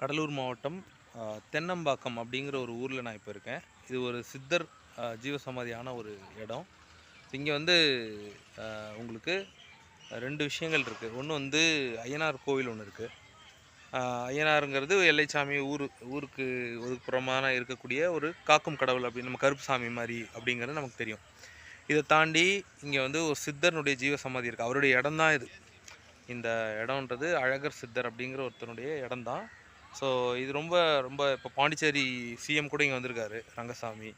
கடலூர் மாவட்டம் தென்னம்பாக்கம் அப்படிங்கிற ஒரு ஊரில் நான் இப்போ இருக்கேன். இது ஒரு சித்தர் ஜீவசமாதியான ஒரு இடம். இங்கே வந்து உங்களுக்கு ரெண்டு விஷயங்கள் இருக்குது ஒன்று வந்து ஐயனார் கோவில் ஒன்று இருக்குது ஐயனாருங்கிறது எல்லைச்சாமி ஊர் ஊருக்கு ஒதுக்குப்புறமான இருக்கக்கூடிய ஒரு காக்கும் கடவுள் அப்படின்னு நம்ம கருப்பு சாமி மாதிரி அப்படிங்கிறது நமக்கு தெரியும். இதை தாண்டி இங்கே வந்து ஒரு சித்தர்னுடைய ஜீவசமாதி இருக்குது அவருடைய இடம் தான் இது. இந்த இடம்ன்றது அழகர் சித்தர் அப்படிங்கிற ஒருத்தனுடைய இடம்தான். ஸோ இது ரொம்ப ரொம்ப இப்போ பாண்டிச்சேரி சிஎம் கூட இங்கே வந்திருக்காரு ரங்கசாமி.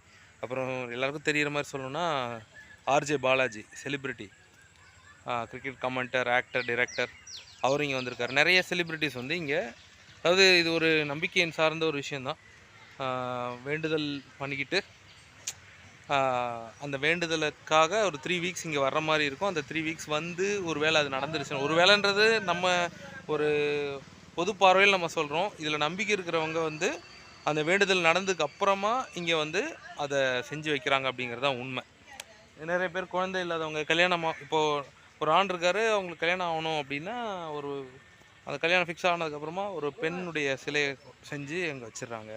அப்புறம் எல்லாருக்கும் தெரிகிற மாதிரி சொல்லணும்னா RJ Balaji celebrity cricket commentator actor director அவரும் இங்கே வந்திருக்காரு. நிறைய செலிப்ரிட்டிஸ் வந்து இங்கே அதாவது இது ஒரு நம்பிக்கையின் சார்ந்த ஒரு விஷயந்தான் வேண்டுதல் பண்ணிக்கிட்டு அந்த வேண்டுதலுக்காக ஒரு த்ரீ வீக்ஸ் இங்கே வர்ற மாதிரி இருக்கும். அந்த த்ரீ வீக்ஸ் வந்து ஒரு வேளை அது நடந்துருச்சு ஒரு வேளைன்றது நம்ம ஒரு பொது பார்வையில் நம்ம சொல்கிறோம் இதில் நம்பிக்கை இருக்கிறவங்க வந்து அந்த வேண்டுதல் நடந்ததுக்கு அப்புறமா இங்கே வந்து அதை செஞ்சு வைக்கிறாங்க அப்படிங்கிறது தான் உண்மை. நிறைய பேர் குழந்தை இல்லாதவங்க கல்யாணம் இப்போது ஒரு ஆண் இருக்காரு அவங்களுக்கு கல்யாணம் ஆகணும் அப்படின்னா ஒரு அந்த கல்யாணம் ஃபிக்ஸ் ஆனதுக்கப்புறமா ஒரு பெண்ணுடைய சிலையை செஞ்சு அங்கே வச்சிடுறாங்க.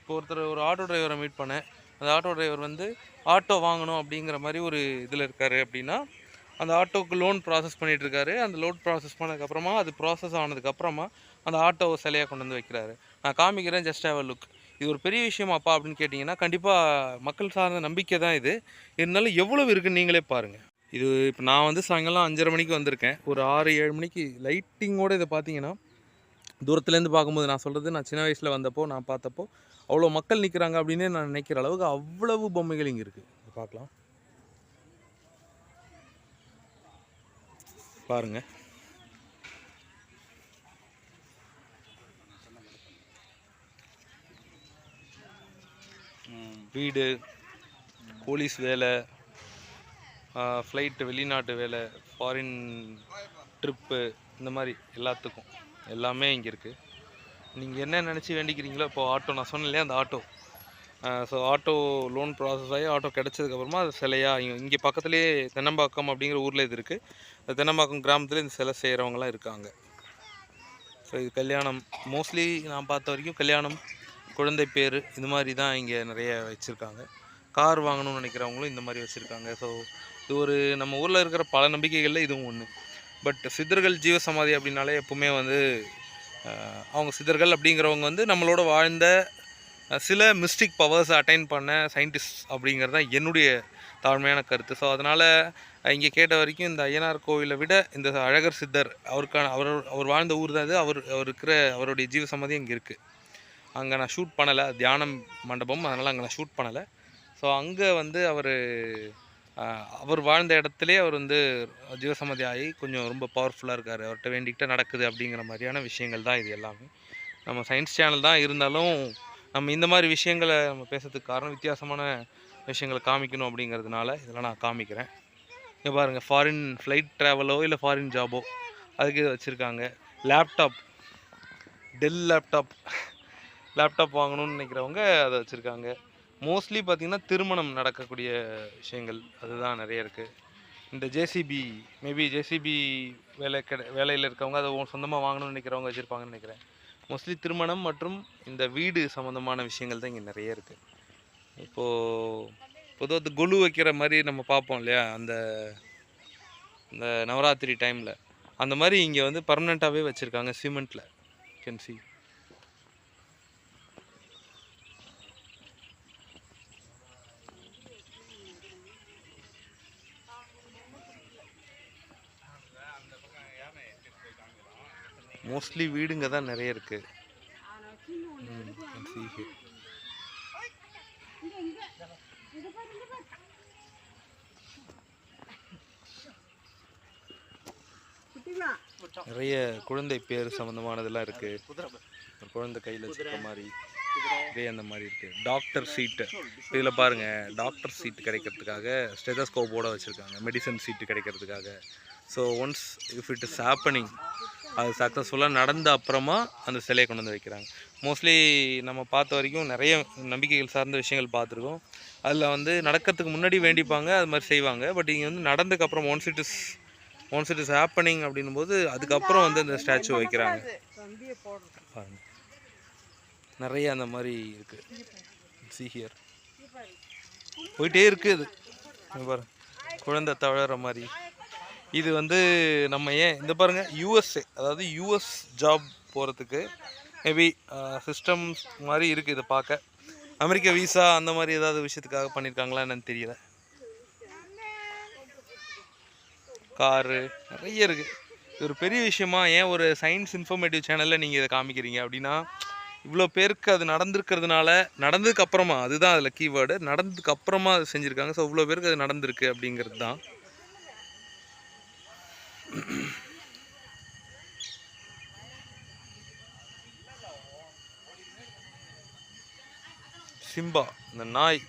இப்போ ஒருத்தர் ஒரு ஆட்டோ டிரைவரை மீட் பண்ணேன். அந்த ஆட்டோ டிரைவர் வந்து ஆட்டோ வாங்கணும் அப்படிங்கிற மாதிரி ஒரு இதில் இருக்காரு அப்படின்னா அந்த ஆட்டோவுக்கு லோன் ப்ராசஸ் பண்ணிகிட்டு இருக்காரு அந்த லோன் ப்ராசஸ் பண்ணதுக்கப்புறமா அது ப்ராசஸ் ஆனதுக்கப்புறமா அந்த ஆட்டோவை சிலையாக கொண்டு வந்து வைக்கிறாரு. நான் காமிக்கிறேன் ஜஸ்ட் ஹேவ் அ லுக் இது ஒரு பெரிய விஷயமாப்பா அப்படின்னு கேட்டிங்கன்னா கண்டிப்பாக மக்கள் சார்ந்த நம்பிக்கை தான் இது. இருந்தாலும் எவ்வளவு இருக்குன்னு நீங்களே பாருங்கள் இது இப்போ நான் வந்து சாயங்காலம் அஞ்சரை மணிக்கு வந்திருக்கேன். ஒரு ஆறு ஏழு மணிக்கு லைட்டிங்கோடு இதை பார்த்தீங்கன்னா தூரத்துலேருந்து பார்க்கும்போது நான் சொல்கிறது நான் சின்ன வயசில் வந்தப்போ நான் பார்த்தப்போ அவ்வளோ மக்கள் நிற்கிறாங்க அப்படின்னே நான் நினைக்கிற அளவுக்கு அவ்வளவு பொம்மைகள் இங்கே இருக்குது பார்க்கலாம். பாருங்க. வீடு போலீஸ் வேலை ஃப்ளைட்டு வெளிநாட்டு வேலை ஃபாரின் ட்ரிப்பு இந்த மாதிரி எல்லாத்துக்கும். எல்லாமே இங்கே இருக்குது நீங்கள் என்ன நினச்சி வேண்டிக்கிறீங்களோ இப்போ ஆட்டோ நான் சொன்னேன் இல்லையா அந்த auto so auto loan process ஆகி ஆட்டோ கிடச்சதுக்கப்புறமா அது சிலையாக இங்கே இங்கே பக்கத்துலேயே தென்னம்பாக்கம் அப்படிங்கிற ஊரில் இது இருக்குது தென்னம்பாக்கம் கிராமத்தில் இந்த சிலை செய்கிறவங்களாம் இருக்காங்க. ஸோ இது கல்யாணம். மோஸ்ட்லி நான் பார்த்த வரைக்கும் கல்யாணம் குழந்தை பேர் இந்த மாதிரி தான் இங்கே நிறைய வச்சுருக்காங்க. கார் வாங்கணும்னு நினைக்கிறவங்களும் இந்த மாதிரி வச்சுருக்காங்க. ஸோ இது ஒரு நம்ம ஊரில் இருக்கிற பல நம்பிக்கைகளில் இதுவும் ஒன்று பட் சித்தர்கள் ஜீவசமாதி அப்படின்னாலே எப்பவுமே வந்து அவங்க சித்தர்கள் அப்படிங்கிறவங்க வந்து நம்மளோட வாழ்ந்த சில மிஸ்டிக் பவர்ஸ் அட்டைன் பண்ண சயின்டிஸ்ட் அப்படிங்கிறது தான் என்னுடைய தாழ்மையான கருத்து. ஸோ அதனால் இங்கே கேட்ட வரைக்கும் இந்த ஐயனார் கோவிலை விட இந்த அழகர் சித்தர் அவருக்கான அவர் அவர் வாழ்ந்த ஊர் தான் இது. அவர் அவர் இருக்கிற அவருடைய ஜீவசமாதி இங்கே இருக்குது அங்கே நான் ஷூட் பண்ணலை. தியானம் மண்டபம். அதனால் அங்கே நான் ஷூட் பண்ணலை. ஸோ அங்கே வந்து அவர் அவர் வாழ்ந்த இடத்துலே அவர் வந்து ஜீவசம்மதி ஆகி கொஞ்சம் ரொம்ப பவர்ஃபுல்லாக இருக்கார். அவர்கிட்ட வேண்டிக்கிட்ட நடக்குது அப்படிங்கிற மாதிரியான விஷயங்கள் தான் இது எல்லாமே. நம்ம சயின்ஸ் சேனல் தான் இருந்தாலும் நம்ம இந்த மாதிரி விஷயங்களை நம்ம பேசுறதுக்கு காரணம் வித்தியாசமான விஷயங்களை காமிக்கணும் அப்படிங்கிறதுனால இதெல்லாம் நான் காமிக்கிறேன். இங்கே பாருங்கள் ஃபாரின் ஃப்ளைட் ட்ராவலோ இல்லை ஃபாரின் ஜாபோ அதுக்கு இதை வச்சுருக்காங்க. லேப்டாப் டெல் லேப்டாப் லேப்டாப் வாங்கணும்னு நினைக்கிறவங்க அதை வச்சுருக்காங்க. மோஸ்ட்லி பார்த்திங்கன்னா திருமணம் நடக்கக்கூடிய விஷயங்கள் அதுதான் நிறைய இருக்குது இந்த ஜேசிபி மேபி ஜேசிபி வேலை கிட வேலையில் இருக்கவங்க அதை சொந்தமாக வாங்கணும்னு நினைக்கிறவங்க வச்சுருப்பாங்கன்னு நினைக்கிறேன். மோஸ்ட்லி திருமணம் மற்றும் இந்த வீடு சம்மந்தமான விஷயங்கள் தான் இங்கே நிறைய இருக்குது இப்போது பொதுவாக இந்த கொலு வைக்கிற மாதிரி நம்ம பார்ப்போம் இல்லையா? அந்த இந்த நவராத்திரி டைமில் அந்த மாதிரி இங்கே வந்து பர்மனெண்ட்டாகவே வச்சுருக்காங்க சிமெண்ட்டில் கேன் சி மோஸ்ட்லி வீடுங்க தான் நிறைய இருக்கு. நிறைய குழந்தை பேர் சம்மந்தமானதெல்லாம் இருக்கு. குழந்தை கையில் வச்சுருக்க மாதிரி. இதே அந்த மாதிரி இருக்கு. டாக்டர் சீட்டு இதில் பாருங்க டாக்டர் சீட் கிடைக்கிறதுக்காக ஸ்டெதஸ்கோப்போட வச்சுருக்காங்க. Medicine seat கிடைக்கிறதுக்காக. So once if it is happening அது சக்ஸஸ்ஃபுல்லாக நடந்த அப்புறமா அந்த சிலையை கொண்டு வந்து வைக்கிறாங்க. மோஸ்ட்லி நம்ம பார்த்த வரைக்கும் நிறைய நம்பிக்கைகள் சார்ந்த விஷயங்கள் பார்த்துருக்கோம். அதில் வந்து நடக்கிறதுக்கு முன்னாடி வேண்டிப்பாங்க அது மாதிரி செய்வாங்க. பட் இங்கே வந்து நடந்ததுக்கப்புறம் once it is once it is happening அப்படின்னும் போது அதுக்கப்புறம் வந்து அந்த ஸ்டாச்சு வைக்கிறாங்க. பாருங்க. நிறைய அந்த மாதிரி இருக்குது சீஹியர் போயிட்டே இருக்குது அது இங்க பாரு குழந்தை தவழற மாதிரி. இது வந்து நம்ம ஏன் இந்த பாருங்க யூஎஸ்ஏ அதாவது யூஎஸ் ஜாப் போகிறதுக்கு மேபி சிஸ்டம்ஸ் மாதிரி இருக்குது இதை பார்க்க. அமெரிக்க விசா அந்த மாதிரி ஏதாவது விஷயத்துக்காக பண்ணியிருக்காங்களா என்னன்னு தெரியல. காரு நிறைய இருக்குது இது ஒரு பெரிய விஷயமா ஏன் ஒரு சயின்ஸ் இன்ஃபர்மேட்டிவ் சேனலில் நீங்கள் இதை காமிக்கிறீங்க அப்படின்னா இவ்வளோ பேருக்கு அது நடந்திருக்கிறதுனால நடந்ததுக்கு அப்புறமா அதுதான் அதில் கீவேர்டு நடந்ததுக்கு அப்புறமா அது செஞ்சுருக்காங்க. ஸோ இவ்வளோ பேருக்கு அது நடந்திருக்கு அப்படிங்கிறது தான். சிம்பா இந்த நாய்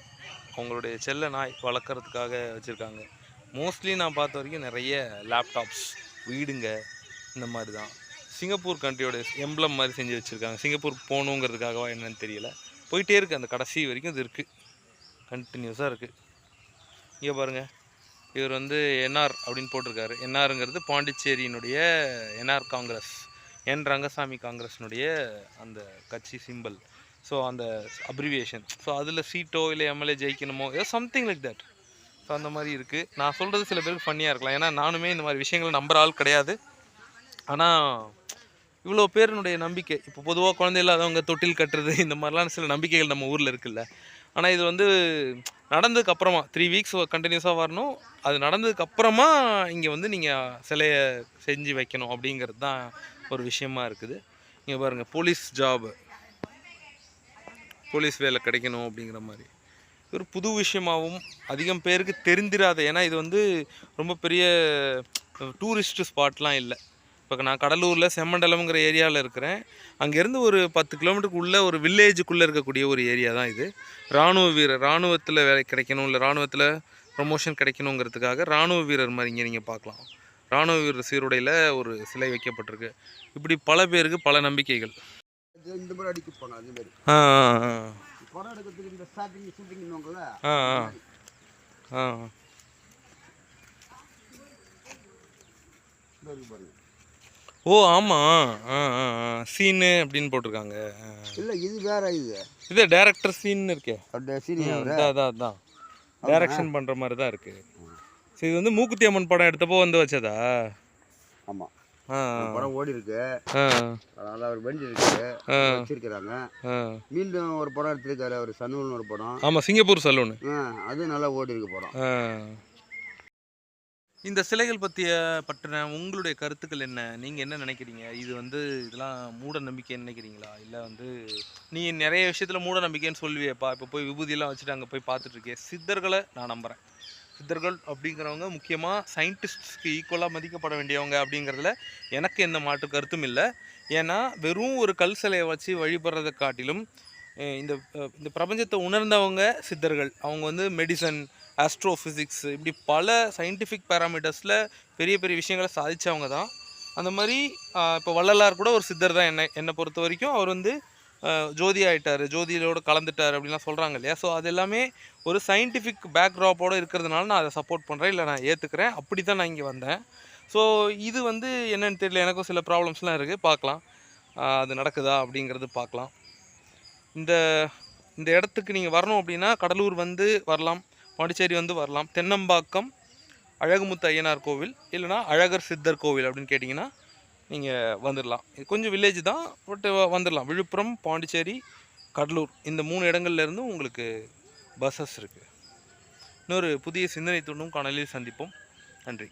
அவங்களுடைய செல்ல நாய் வளர்க்குறதுக்காக வச்சுருக்காங்க. மோஸ்ட்லி நான் பார்த்த வரைக்கும் நிறைய லேப்டாப்ஸ் வீடுங்க இந்த மாதிரி தான். சிங்கப்பூர் கண்ட்ரியோட எம்ப்ளம் மாதிரி செஞ்சு வச்சுருக்காங்க. சிங்கப்பூர் போகணுங்கிறதுக்காகவா என்னன்னு தெரியல. போயிட்டே இருக்குது அந்த கடைசி வரைக்கும் இது இருக்குது கண்டினியூஸாக இருக்குது இங்கே பாருங்கள் இவர் வந்து என்ஆர் அப்படின்னு போட்டிருக்காரு. என்ஆருங்கிறது பாண்டிச்சேரியினுடைய என்ஆர் காங்கிரஸ் என் ரங்கசாமி காங்கிரஸினுடைய அந்த கட்சி சிம்பல் ஸோ அந்த அப்ரிவியேஷன் ஸோ அதில் சீட்டோ இல்லை எம்எல்ஏ ஜெயிக்கணுமோ ஏதோ சம்திங் லைக் தட் ஸோ அந்த மாதிரி இருக்குது நான் சொல்கிறது சில பேருக்கு ஃபன்னியாக இருக்கலாம். ஏன்னா நானுமே இந்த மாதிரி விஷயங்களை நம்புற ஆள் கிடையாது. ஆனால் இவ்வளோ பேருனுடைய நம்பிக்கை. இப்போ பொதுவாக குழந்தை இல்லாதவங்க தொட்டில் கட்டுறது இந்த மாதிரிலாம் சில நம்பிக்கைகள் நம்ம ஊரில் இருக்குல்ல. ஆனால் இது வந்து நடந்ததுக்கு அப்புறமா த்ரீ வீக்ஸ் கண்டினியூஸாக வரணும். அது நடந்ததுக்கு அப்புறமா இங்கே வந்து நீங்கள் சிலையை செஞ்சு வைக்கணும் அப்படிங்கிறது தான் ஒரு விஷயமா இருக்குது. இங்கே பாருங்கள் போலீஸ் ஜாபு போலீஸ் வேலை கிடைக்கணும் அப்படிங்கிற மாதிரி. ஒரு புது விஷயமாகவும் அதிகம் பேருக்கு தெரிந்திராது ஏன்னா இது வந்து ரொம்ப பெரிய டூரிஸ்ட் ஸ்பாட்லாம் இல்லை. இப்போ நான் கடலூரில் செம்மண்டலம்ங்கிற ஏரியாவில் இருக்கிறேன். அங்கேருந்து ஒரு பத்து கிலோமீட்டருக்கு உள்ள ஒரு வில்லேஜுக்குள்ளே இருக்கக்கூடிய ஒரு ஏரியா தான் இது. இராணுவ வீரர் இராணுவத்தில் வேலை கிடைக்கணும் இல்லை இராணுவத்தில் ப்ரமோஷன் கிடைக்கணுங்கிறதுக்காக இராணுவ வீரர் மாதிரி இங்கே நீங்கள் பார்க்கலாம். இராணுவ வீரர் சீருடையில் ஒரு சிலை வைக்கப்பட்டிருக்கு. இப்படி பல பேருக்கு பல நம்பிக்கைகள். ஆ ஆ ஓ ஆமாம் ஆ ஆ சீனு அப்படின்னு போட்டிருக்காங்க. இல்லை இது வேற இது. இது டேரக்டர் சீன் இருக்கே அதான் அதான் அதான் டைரக்ஷன் பண்ணுற மாதிரி தான் இருக்குது சரி இது வந்து மூக்குத்தி அம்மன் படம் எடுத்தப்போ வந்து வச்சதா? ஆமாம் படம் ஓடி இருக்கு அதனால அவர் பெஞ்சு இருக்கு. வச்சிருக்கிறாங்க. மீண்டும் ஒரு படம் எடுத்திருக்காரு அவர் சனூர்னு ஒரு படம். ஆமாம் சிங்கப்பூர் சலூனு. அது நல்லா ஓடி இருக்கு படம். இந்த சிலைகள் பற்றிய பற்றின உங்களுடைய கருத்துக்கள் என்ன? நீங்கள் என்ன நினைக்கிறீங்க? இது வந்து இதெல்லாம் மூட நம்பிக்கைன்னு நினைக்கிறீங்களா? இல்லை வந்து நீ நிறைய விஷயத்தில் மூட நம்பிக்கைன்னு சொல்லுவியப்பா. இப்போ போய் விபூதியெல்லாம் வச்சுட்டு அங்கே போய் பார்த்துட்ருக்கேன் சித்தர்களை நான் நம்புகிறேன் சித்தர்கள் அப்படிங்கிறவங்க முக்கியமாக சயின்டிஸ்ட்ஸ்க்கு ஈக்குவலாக மதிக்கப்பட வேண்டியவங்க அப்படிங்கிறதுல எனக்கு எந்த மாற்று கருத்தும் இல்லை. ஏன்னா வெறும் ஒரு கல் சிலையை வச்சு வழிபடுறதை காட்டிலும் இந்த இந்த பிரபஞ்சத்தை உணர்ந்தவங்க சித்தர்கள். அவங்க வந்து மெடிசன் ஆஸ்ட்ரோஃபிசிக்ஸ் இப்படி பல சயின்டிஃபிக் பேராமீட்டர்ஸில் பெரிய பெரிய விஷயங்களை சாதித்தவங்க தான். அந்த மாதிரி இப்போ வள்ளலார் கூட ஒரு சித்தர் தான் என்னை என்னை பொறுத்த வரைக்கும் அவர் வந்து ஜோதி ஆகிட்டார் ஜோதியோடு கலந்துட்டார் அப்படின்லாம் சொல்கிறாங்க இல்லையா? ஸோ அது எல்லாமே ஒரு சயின்டிஃபிக் பேக்ராப்போடு இருக்கிறதுனால நான் அதை சப்போர்ட் பண்ணுறேன் இல்லை நான் ஏற்றுக்கிறேன் அப்படி தான் நான் இங்கே வந்தேன். ஸோ இது வந்து என்னென்னு தெரியல எனக்கும் சில ப்ராப்ளம்ஸ்லாம் இருக்குது பார்க்கலாம். அது நடக்குதா அப்படிங்கிறது பார்க்கலாம். இந்த இந்த இடத்துக்கு நீங்கள் வரணும் அப்படின்னா கடலூர் வந்து வரலாம். பாண்டிச்சேரி வந்து வரலாம். தென்னம்பாக்கம் அழகுமுத்து ஐயனார் கோவில் இல்லைனா அழகர் சித்தர் கோவில் அப்படின்னு கேட்டிங்கன்னா நீங்கள் வந்துடலாம் இது கொஞ்சம் வில்லேஜ் தான் பட் வந்துடலாம் விழுப்புரம் பாண்டிச்சேரி கடலூர் இந்த மூணு இடங்கள்லேருந்தும் உங்களுக்கு பஸ்ஸஸ் இருக்குது இன்னொரு புதிய சிந்தனை தூண்டும் காணொலியில் சந்திப்போம். நன்றி.